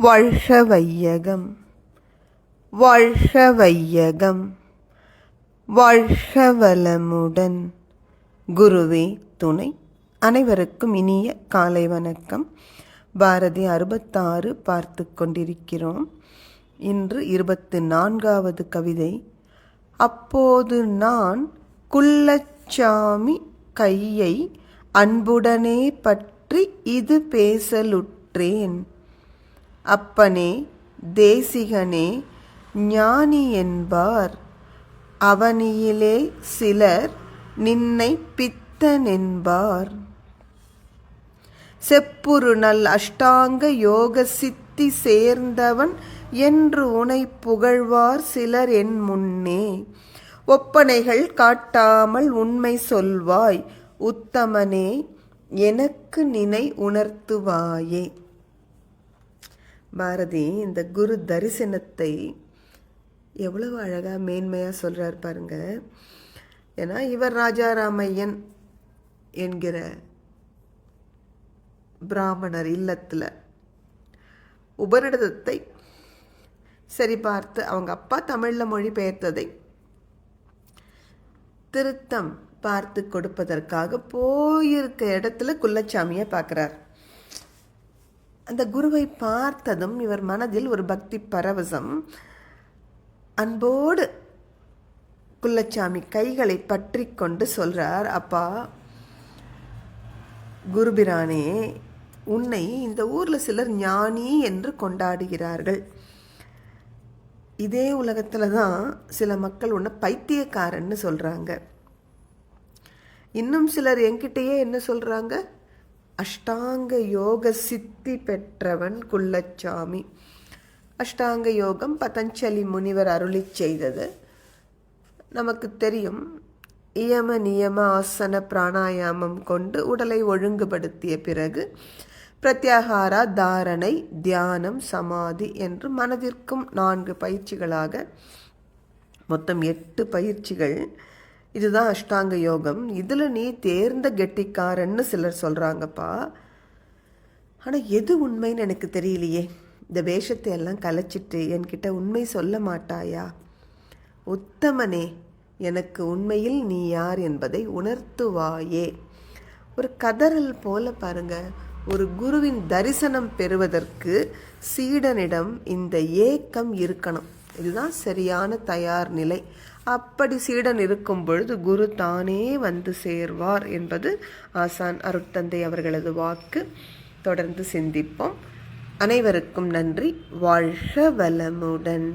வாழ்க வையகம் வாழ்க வையகம் வாழ்க வளமுடன் குருவே துணை அனைவருக்கும் இனிய காலை வணக்கம் பாரதி அறுபத்தாறு பார்த்து கொண்டிருக்கிறோம் இன்று இருபத்து நான்காவது கவிதை அப்போது நான் குள்ளச்சாமி கையை அன்புடனே பற்றி இது பேசலுற்றேன் அப்பனே தேசிகனே ஞானி என்பார். அவனியிலே சிலர் நின்னை பித்தனென்பார். செப்புருணல் அஷ்டாங்க யோக சித்தி சேர்ந்தவன் என்று உனை புகழ்வார் சிலர் என் முன்னே. ஒப்பனைகள் காட்டாமல் உண்மை சொல்வாய். உத்தமனே எனக்கு நினை உணர்த்துவாயே. பாரதி இந்த குரு தரிசனத்தை எவ்வளவு அழகாக மேன்மையாக சொல்கிறார் பாருங்க. ஏன்னா இவர் ராஜாராமையன் என்கிற பிராமணர் இல்லத்தில் உபரிடத்தை சரி பார்த்து அவங்க அப்பா தமிழில் மொழி பெயர்த்ததை திருத்தம் பார்த்து கொடுப்பதற்காக போயிருக்க இடத்துல குள்ளச்சாமியை பார்க்குறார். அந்த குருவை பார்த்ததும் இவர் மனதில் ஒரு பக்தி பரவசம். அன்போடு குள்ளச்சாமி கைகளை பற்றி கொண்டு சொல்கிறார் அப்பா குருபிரானே உன்னை இந்த ஊரில் சிலர் ஞானி என்று கொண்டாடுகிறார்கள். இதே உலகத்தில் தான் சில மக்கள் உன்னை பைத்தியக்காரன்னு சொல்கிறாங்க இன்னும் சிலர் என்கிட்டயே என்ன சொல்கிறாங்க அஷ்டாங்க யோக சித்தி பெற்றவன் குள்ளச்சாமி. அஷ்டாங்க யோகம் பதஞ்சலி முனிவர் அருளி செய்தது. நமக்கு தெரியும் இயம நியம ஆசன பிராணாயாமம் கொண்டு உடலை ஒழுங்குபடுத்திய பிறகு பிரத்யாகாரா தாரணை தியானம் சமாதி என்று மனதிற்கும் நான்கு பயிற்சிகளாக மொத்தம் எட்டு பயிற்சிகள் இதுதான் அஷ்டாங்க யோகம். இதில் நீ தேர்ந்த கெட்டிக்காரன்னு சிலர் சொல்கிறாங்கப்பா ஆனால் எது உண்மைன்னு எனக்கு தெரியலையே. இந்த வேஷத்தை எல்லாம் கலைச்சிட்டு என்கிட்ட உண்மை சொல்ல மாட்டாயா? உத்தமனே எனக்கு உண்மையில் நீ யார் என்பதை உணர்த்துவாயே. ஒரு கதறல் போல பாருங்க. ஒரு குருவின் தரிசனம் பெறுவதற்கு சீடனிடம் இந்த ஏக்கம் இருக்கணும். இதுதான் சரியான தயார் நிலை. அப்படி சீடன் இருக்கும் பொழுது குரு தானே வந்து சேர்வார் என்பது ஆசான் அருட்தந்தை அவர்களது வாக்கு. தொடர்ந்து சிந்திப்போம். அனைவருக்கும் நன்றி. வாழ்க வளமுடன்.